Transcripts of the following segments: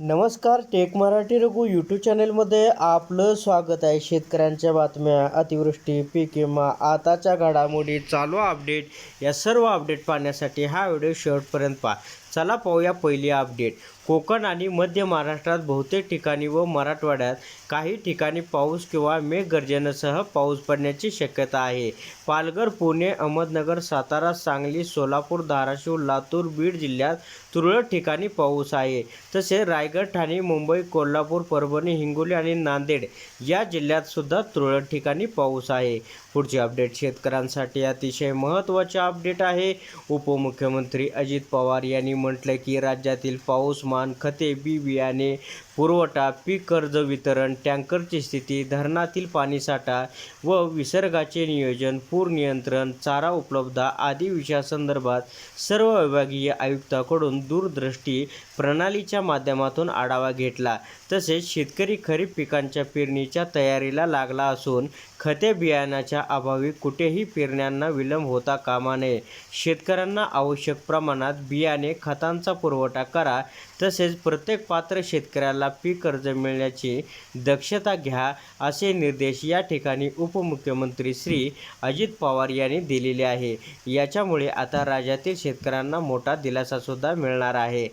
नमस्कार tech Marathi Raghu YouTube चॅनेलमध्ये आपलं स्वागत आहे. शेतकऱ्यांच्या बातम्या अतिवृष्टी पीक विमा आताच्या घडामोडी चालू अपडेट या सर्व अपडेट पाहण्यासाठी हा व्हिडिओ शेवटपर्यंत पहा. चला पाहूया पहिली अपडेट कोकण आणि मध्य महाराष्ट्रात बहुतेक ठिकाणी व मराठवाड्यात काही ठिकाणी पाऊस किंवा मेघगर्जनेसह पाऊस पडण्याची शक्यता आहे. पालघर पुणे अहमदनगर सातारा सांगली सोलापूर धाराशिव लातूर बीड जिल्ह्यात तुरळक ठिकाणी पाऊस आहे. तसे रायगड ठाणे मुंबई कोल्हापूर परभणी हिंगोली आणि नांदेड या जिल्ह्यात सुद्धा तुरळक ठिकाणी पाऊस आहे. पुढची अपडेट शेतकऱ्यांसाठी अतिशय महत्त्वाचे अपडेट आहे. उपमुख्यमंत्री अजित पवार यांनी म्हटलं की राज्यातील पाऊसमान खते बी बियाणे पुरवठा पीक कर्ज वितरण टँकरची स्थिती धरणातील पाणीसाठा व विसर्गाचे नियोजन पूर नियंत्रण चारा उपलब्धता आदी विषयासंदर्भात सर्व विभागीय आयुक्ताकडून दूरदृष्टी प्रणालीच्या माध्यमातून आढावा घेतला. तसेच शेतकरी खरीप पिकांच्या पेरणीच्या तयारीला लागला असून खते बियाण्याच्या अभावी कुठेही फिरण्यांना विलंब होता कामा नये. शेतकऱ्यांना आवश्यक प्रमाणात बियाणे खतांचा पुरवठा करा. तसेच प्रत्येक पात्र शेतकऱ्याला पीक कर्ज मिळण्याची दक्षता घ्या असे निर्देश या ठिकाणी उपमुख्यमंत्री श्री अजित पवार यांनी दिलेले आहे. याच्यामुळे आता राज्यातील शेतकऱ्यांना मोठा दिलासासुद्धा मिळणार आहे.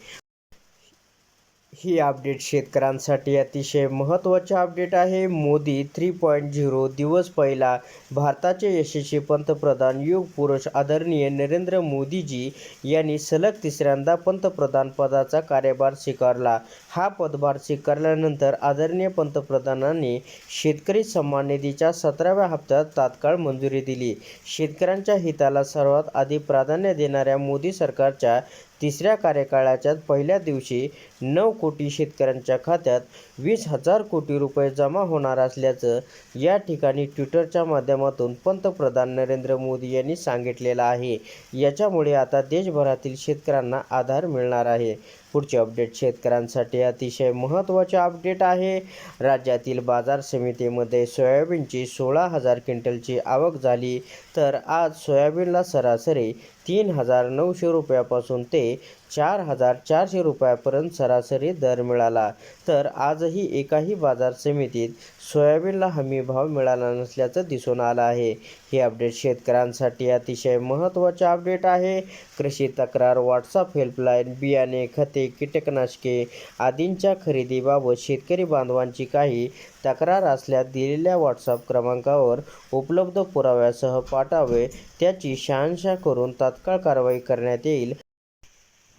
ही अपडेट शेतकऱ्यांसाठी अतिशय महत्त्वाचे अपडेट आहे. मोदी थ्री पॉईंट झिरो दिवस पहिला भारताचे यशस्वी पंतप्रधान युग पुरुष आदरणीय नरेंद्र मोदीजी यांनी सलग तिसऱ्यांदा पंतप्रधान पदाचा कार्यभार स्वीकारला. हा पदभार स्वीकारल्यानंतर आदरणीय पंतप्रधानांनी शेतकरी सन्मान निधीच्या सतराव्या हप्त्यात तात्काळ मंजुरी दिली. शेतकऱ्यांच्या हिताला सर्वात आधी प्राधान्य देणाऱ्या मोदी सरकारच्या तिसऱ्या कार्यकाळाच्या पहिल्या दिवशी नऊ कोटी शेतकऱ्यांच्या खात्यात वीस हजार कोटी रुपये जमा होणार असल्याचं या ठिकाणी ट्विटरच्या माध्यमातून पंतप्रधान नरेंद्र मोदी यांनी सांगितलेलं आहे. याच्यामुळे आता देशभरातील शेतकऱ्यांना आधार मिळणार आहे. पुढचे अपडेट शेतकऱ्यांसाठी अतिशय महत्त्वाचे अपडेट आहे. राज्यातील बाजार समितीमध्ये सोयाबीनची सोळा हजार क्विंटलची आवक झाली तर आज सोयाबीनला सरासरी तीन हजार नऊशे रुपयापासून ते चार हजार चारशे रुपयापर्यंत सरासरी दर मिळाला. तर आजही एकाही बाजार समितीत सोयाबीनला हमी भाव मिळाला नसल्याचं दिसून आलं आहे. हे अपडेट शेतकऱ्यांसाठी अतिशय महत्त्वाचे अपडेट आहे. कृषी तक्रार व्हॉट्सअप हेल्पलाईन बियाणे खते कीटकनाशके आदींच्या खरेदीबाबत शेतकरी बांधवांची काही तक्रार असल्यास दिलेल्या व्हॉट्सअप क्रमांकावर उपलब्ध पुराव्यासह पाठवावे. त्याची शहानिशा करून तात्काळ कारवाई करण्यात येईल.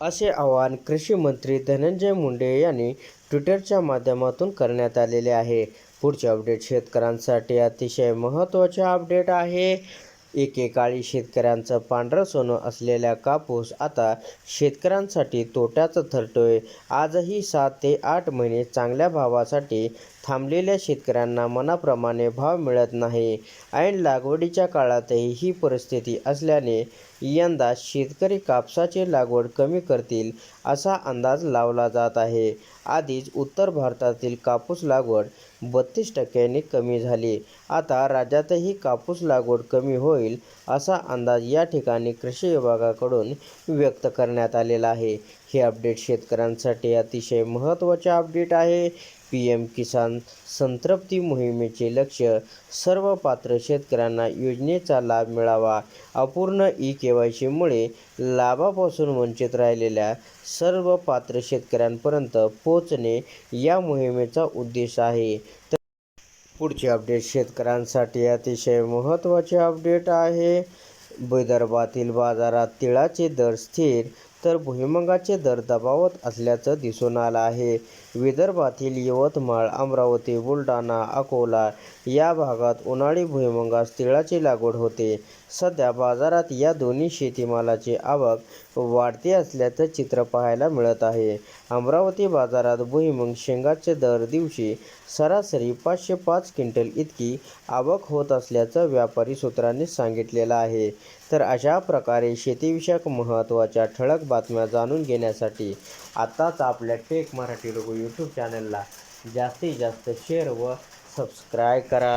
असे आवाहन कृषी मंत्री धनंजय मुंडे यांनी ट्विटरच्या माध्यमातून करण्यात आलेले आहे. पुढचे अपडेट शेतकऱ्यांसाठी अतिशय महत्त्वाचे अपडेट आहे. एकेकाळी शेतकऱ्यांचं पांढरं सोनं असलेल्या कापूस आता शेतकऱ्यांसाठी तोट्याचं ठरतोय. आजही सात ते आठ महिने चांगल्या भावासाठी थांबलेल्या शेतकऱ्यांना मनाप्रमाणे भाव मिळत नाही ऐन लागवडीच्या काळातही ही परिस्थिती असल्याने यंदा शेतकरी कापसाची लागवड कमी करतील असा अंदाज लावला जात आहे. आधीच उत्तर भारतातील कापूस लागवड बत्तीस टक्क्यांनी कमी झाली. आता राज्यातही कापूस लागवड कमी होईल असा अंदाज या ठिकाणी कृषी विभागाकडून व्यक्त करण्यात आलेला आहे. हे अपडेट शेतकऱ्यांसाठी अतिशय महत्त्वाचे अपडेट आहे. पी एम किसान संतृप्ती मोहिमेचे लक्ष सर्व पात्र शेतकऱ्यांना योजनेचा लाभ मिळावा. अपूर्ण ई के वाय सीमुळे लाभापासून वंचित राहिलेल्या सर्व पात्र शेतकऱ्यांपर्यंत पोचणे या मोहिमेचा उद्देश आहे. तर पुढचे अपडेट शेतकऱ्यांसाठी अतिशय महत्त्वाचे अपडेट आहे. विदर्भातील बाजारात तिळाचे दर स्थिर तर भुईमुगाचे दर दबावत असल्याचं दिसून आलं आहे. विदर्भातील यवतमाळ अमरावती बुलढाणा अकोला या भागात उन्हाळी भुईमुगास तिळाची लागवड होते. सध्या बाजारात या दोन्ही शेतीमालाची आवक वाढते असल्याचं चित्र पाहायला मिळत आहे. अमरावती बाजारात भुईमुग शेंगाचे दर दिवशी सरासरी पाचशे पाच क्विंटल इतकी आवक होत असल्याचं व्यापारी सूत्रांनी सांगितलेलं आहे. तर अशा प्रकारे शेतीविषयक महत्त्वाच्या ठळक बातम्या जाणून घेण्यासाठी आत्ताच आपल्या टेक मराठी लोक यूट्यूब चॅनलला जास्तीत जास्त शेअर व सबस्क्राईब करा.